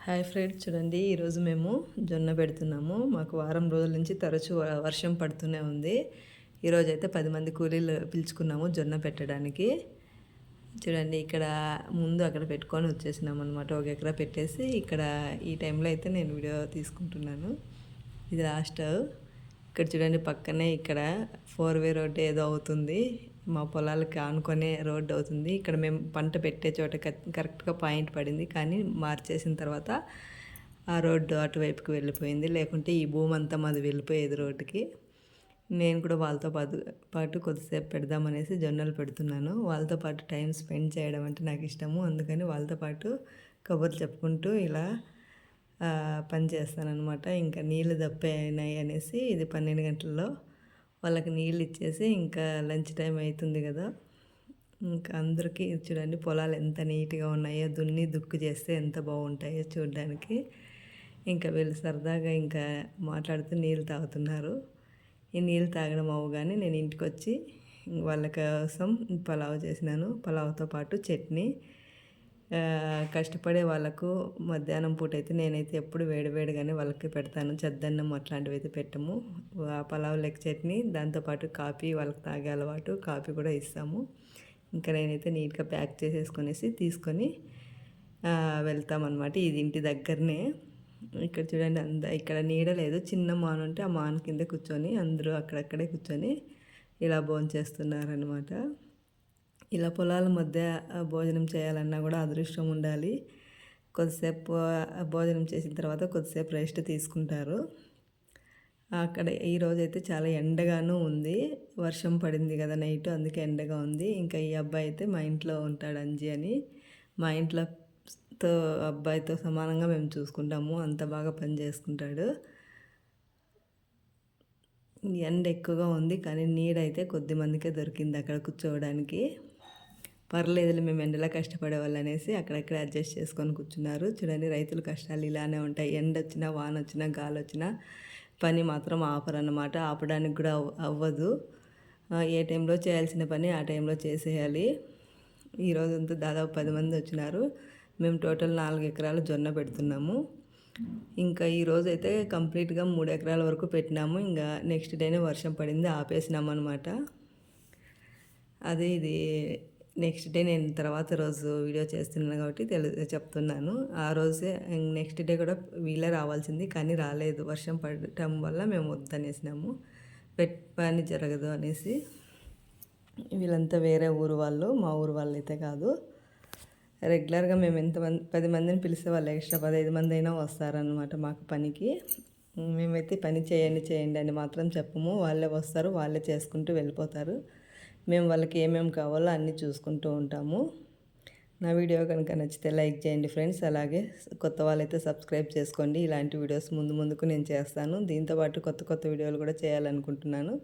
Hi friends చూడండి ఈరోజు మేము జొన్న పెడుతున్నాము. మాకు వారం రోజుల నుంచి తరచూ వ- వర్షం పడుతూనే ఉంది. ఈరోజు అయితే పది మంది కూలీలు పిలుచుకున్నాము జొన్న పెట్టడానికి. చూడండి ఇక్కడ ముందు అక్కడ పెట్టుకొని వచ్చేసినాం అనమాట ఒక ఎకరా పెట్టేసి ఇక్కడ ఈ టైంలో అయితే నేను వీడియో తీసుకుంటున్నాను. ఇది లాస్ట్. ఇక్కడ చూడండి పక్కనే ఇక్కడ ఫోర్ వే రోడ్ ఏదో అవుతుంది. మా పొలాలకి ఆనుకొనే రోడ్డు అవుతుంది. ఇక్కడ మేము పంట పెట్టే చోట కరెక్ట్గా పాయింట్ పడింది. కానీ మార్చేసిన తర్వాత ఆ రోడ్డు అటువైపుకి వెళ్ళిపోయింది. లేకుంటే ఈ భూమి అంతా మాది వెళ్ళిపోయేది రోడ్డుకి. నేను కూడా వాళ్ళతో పాటు పాటు కొద్దిసేపు పెడదామనేసి జొన్నలు పెడుతున్నాను. వాళ్ళతో పాటు టైం స్పెండ్ చేయడం అంటే నాకు ఇష్టము. అందుకని వాళ్ళతో పాటు కబుర్లు చెప్పుకుంటూ ఇలా పని చేస్తానన్నమాట. ఇంకా నీళ్ళు దప్పాయినాయి అనేసి ఇది పన్నెండు గంటల్లో వాళ్ళకి నీళ్ళు ఇచ్చేసి ఇంకా లంచ్ టైం అవుతుంది కదా. ఇంకా అందరికీ చూడండి పొలాలు ఎంత నీట్గా ఉన్నాయో దున్ని దుక్కు చేస్తే ఎంత బాగుంటాయో చూడడానికి. ఇంకా వీళ్ళు సరదాగా ఇంకా మాట్లాడుతూ నీళ్ళు తాగుతున్నారు. ఈ నీళ్ళు తాగడం అవ్వగానే నేను ఇంటికి వచ్చి వాళ్ళ కోసం పలావ్ చేసినాను. పలావ్తో పాటు చట్నీ. కష్టపడే వాళ్ళకు మధ్యాహ్నం పూట అయితే నేనైతే ఎప్పుడు వేడివేడిగానే వాళ్ళకి పెడతాను. చద్దన్నం అట్లాంటివి అయితే పెట్టము. ఆ పలావ్ లెగ్ చట్నీ దాంతోపాటు కాఫీ వాళ్ళకి తాగే అలవాటు కాఫీ కూడా ఇస్తాము. ఇంకా నేనైతే నీట్గా ప్యాక్ చేసేసుకొనేసి తీసుకొని వెళ్తామన్నమాట. ఇది ఇంటి దగ్గరనే. ఇక్కడ చూడండి అంద ఇక్కడ నీడ లేదు. చిన్న మాన్ ఉంటే ఆ మాన్ కింద కూర్చొని అందరూ అక్కడక్కడే కూర్చొని ఇలా భోంచేస్తున్నారనమాట చేస్తున్నారనమాట ఇలా పొలాల మధ్య భోజనం చేయాలన్నా కూడా అదృష్టం ఉండాలి. కొద్దిసేపు భోజనం చేసిన తర్వాత కొద్దిసేపు రెస్ట్ తీసుకుంటారు. అక్కడ ఈ అయితే చాలా ఎండగాను ఉంది. వర్షం పడింది కదా నైట్ అందుకే ఎండగా ఉంది. ఇంకా ఈ అబ్బాయి అయితే మా ఇంట్లో ఉంటాడు అంజి అని. మా ఇంట్లోతో అబ్బాయితో సమానంగా మేము చూసుకుంటాము. అంత బాగా పని చేసుకుంటాడు. ఎండ ఎక్కువగా ఉంది కానీ నీడైతే కొద్ది మందికే దొరికింది అక్కడ కూర్చోవడానికి. పర్లేదులే మేము ఎండలో కష్టపడే వాళ్ళు అనేసి అక్కడక్కడ అడ్జస్ట్ చేసుకొని కూర్చున్నారు. చూడండి రైతుల కష్టాలు ఇలానే ఉంటాయి. ఎండ వచ్చినా వాన వచ్చినా గాలి వచ్చినా పని మాత్రం ఆపరన్నమాట. ఆపడానికి కూడా అవ్- అవ్వదు. ఏ టైంలో చేయాల్సిన పని ఆ టైంలో చేసేయాలి. ఈ రోజంతా దాదాపు పది మంది వచ్చినారు. మేము టోటల్ నాలుగు ఎకరాలు జొన్న పెడుతున్నాము. ఇంకా ఈరోజు అయితే కంప్లీట్గా మూడు ఎకరాల వరకు పెట్టినాము. ఇంకా నెక్స్ట్ డేనే వర్షం పడింది ఆపేసినాము అనమాట అదే ఇది నెక్స్ట్ డే నేను తర్వాత రోజు వీడియో చేస్తున్నాను కాబట్టి తెలు చెప్తున్నాను. ఆ రోజే నెక్స్ట్ డే కూడా వీళ్ళే రావాల్సింది కానీ రాలేదు. వర్షం పడటం వల్ల మేము వద్దనేసినాము. పెట్ పని జరగదు అనేసి వీళ్ళంతా వేరే ఊరు వాళ్ళు మా ఊరు వాళ్ళు అయితే కాదు. రెగ్యులర్గా మేము ఎంతమంది పది మందిని పిలిస్తే వాళ్ళు ఎక్స్ట్రా పదహైదు మంది అయినా వస్తారనమాట మాకు పనికి. మేమైతే పని చేయండి చేయండి అని మాత్రం చెప్పము. వాళ్ళే వస్తారు వాళ్ళే చేసుకుంటూ వెళ్ళిపోతారు. మేము వాళ్ళకి ఏమేమి కావాలో అన్నీ చూసుకుంటూ ఉంటాము. నా వీడియో కనుక నచ్చితే లైక్ చేయండి ఫ్రెండ్స్. అలాగే కొత్త వాళ్ళైతే సబ్స్క్రైబ్ చేసుకోండి. ఇలాంటి వీడియోస్ ముందు ముందుకు నేను చేస్తాను. దీంతోపాటు కొత్త కొత్త వీడియోలు కూడా చేయాలనుకుంటున్నాను.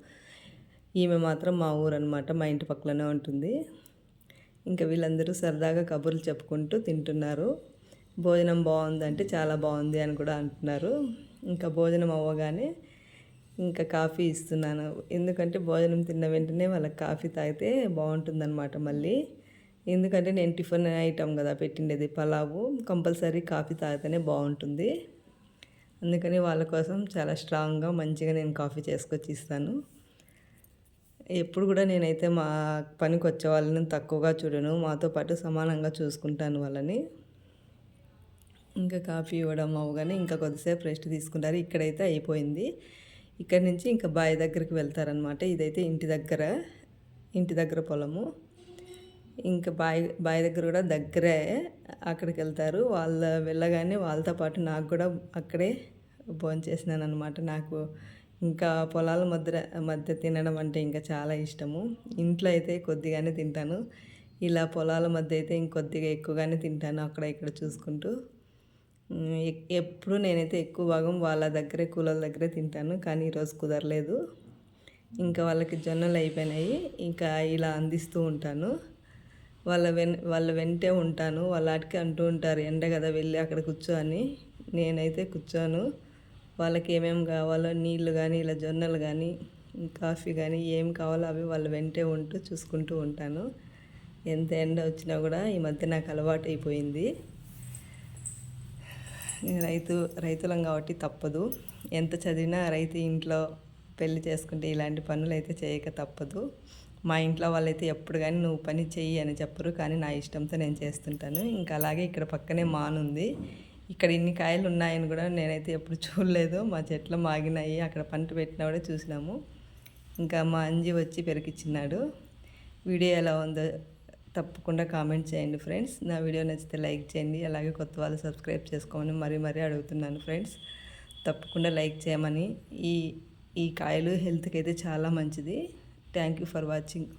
ఈమె మాత్రం మా ఊరు అనమాట మా ఇంటి పక్కలోనే ఉంటుంది. ఇంకా వీళ్ళందరూ సరదాగా కబుర్లు చెప్పుకుంటూ తింటున్నారు. భోజనం బాగుందంటే చాలా బాగుంది అని కూడా అంటున్నారు. ఇంకా భోజనం అవ్వగానే ఇంకా కాఫీ ఇస్తున్నాను. ఎందుకంటే భోజనం తిన్న వెంటనే వాళ్ళకి కాఫీ తాగితే బాగుంటుందన్నమాట మళ్ళీ. ఎందుకంటే నేను టిఫిన్ ఐటమ్ కదా పెట్టిండేది పలావు కంపల్సరీ కాఫీ తాగితేనే బాగుంటుంది. అందుకని వాళ్ళ కోసం చాలా స్ట్రాంగ్గా మంచిగా నేను కాఫీ చేసుకొచ్చి ఇస్తాను. ఎప్పుడు కూడా నేనైతే మా పనికి వచ్చే వాళ్ళని తక్కువగా చూడను మాతో పాటు సమానంగా చూసుకుంటాను వాళ్ళని. ఇంకా కాఫీ ఇవ్వడం అవ్వగానే ఇంకా కొద్దిసేపు రెస్ట్ తీసుకుంటారు. ఇక్కడైతే అయిపోయింది. ఇక్కడ నుంచి ఇంకా బావి దగ్గరికి వెళ్తారనమాట ఇదైతే ఇంటి దగ్గర ఇంటి దగ్గర పొలము. ఇంకా బావి బావి దగ్గర కూడా దగ్గరే అక్కడికి వెళ్తారు. వాళ్ళ వెళ్ళగానే వాళ్ళతో పాటు నాకు కూడా అక్కడే భోంచేసినాను అనమాట నాకు ఇంకా పొలాల మధ్య మధ్య తినడం అంటే ఇంకా చాలా ఇష్టము. ఇంట్లో అయితే కొద్దిగానే తింటాను. ఇలా పొలాల మధ్య అయితే ఇంకొద్దిగా ఎక్కువగానే తింటాను అక్కడ ఇక్కడ చూసుకుంటూ. ఎప్పుడు నేనైతే ఎక్కువ భాగం వాళ్ళ దగ్గరే కూలల దగ్గరే తింటాను. కానీ ఈరోజు కుదరలేదు. ఇంకా వాళ్ళకి జొన్నలు అయిపోయినాయి. ఇంకా ఇలా అందిస్తూ ఉంటాను. వాళ్ళ వెన్ వాళ్ళ వెంటే ఉంటాను. వాళ్ళ ఆటికి అంటూ ఉంటారు ఎండ కదా వెళ్ళి అక్కడ కూర్చో అని. నేనైతే కూర్చోను. వాళ్ళకి ఏమేమి కావాలో నీళ్ళు కానీ ఇలా జొన్నలు కానీ కాఫీ కానీ ఏం కావాలో అవి వాళ్ళ వెంటే ఉంటూ చూసుకుంటూ ఉంటాను. ఎంత ఎండ వచ్చినా కూడా ఈ మధ్య నాకు అలవాటు అయిపోయింది రైతు రైతులం కాబట్టి తప్పదు. ఎంత చదివినా రైతు ఇంట్లో పెళ్ళి చేసుకుంటే ఇలాంటి పనులు అయితే చేయక తప్పదు. మా ఇంట్లో వాళ్ళైతే ఎప్పుడు కానీ నువ్వు పని చెయ్యి అని చెప్పరు కానీ నా ఇష్టంతో నేను చేస్తుంటాను. ఇంకా అలాగే ఇక్కడ పక్కనే మానుంది ఇక్కడ ఇన్ని కాయలు ఉన్నాయని కూడా నేనైతే ఎప్పుడు చూడలేదు. మా చెట్లు మాగినాయి అక్కడ పంట పెట్టినా కూడా చూసినాము. ఇంకా మా అంజి వచ్చి పెరికిచ్చినాడు వీడియో ఎలా ఉందో తప్పకుండా కామెంట్ చేయండి ఫ్రెండ్స్. నా వీడియో నచ్చితే లైక్ చేయండి అలాగే కొత్త వాళ్ళు సబ్స్క్రైబ్ చేసుకోమని మరీ మరీ అడుగుతున్నాను ఫ్రెండ్స్. తప్పకుండా లైక్ చేయమని. ఈ ఈ కాయలు హెల్త్కి అయితే చాలా మంచిది. Thank you for watching.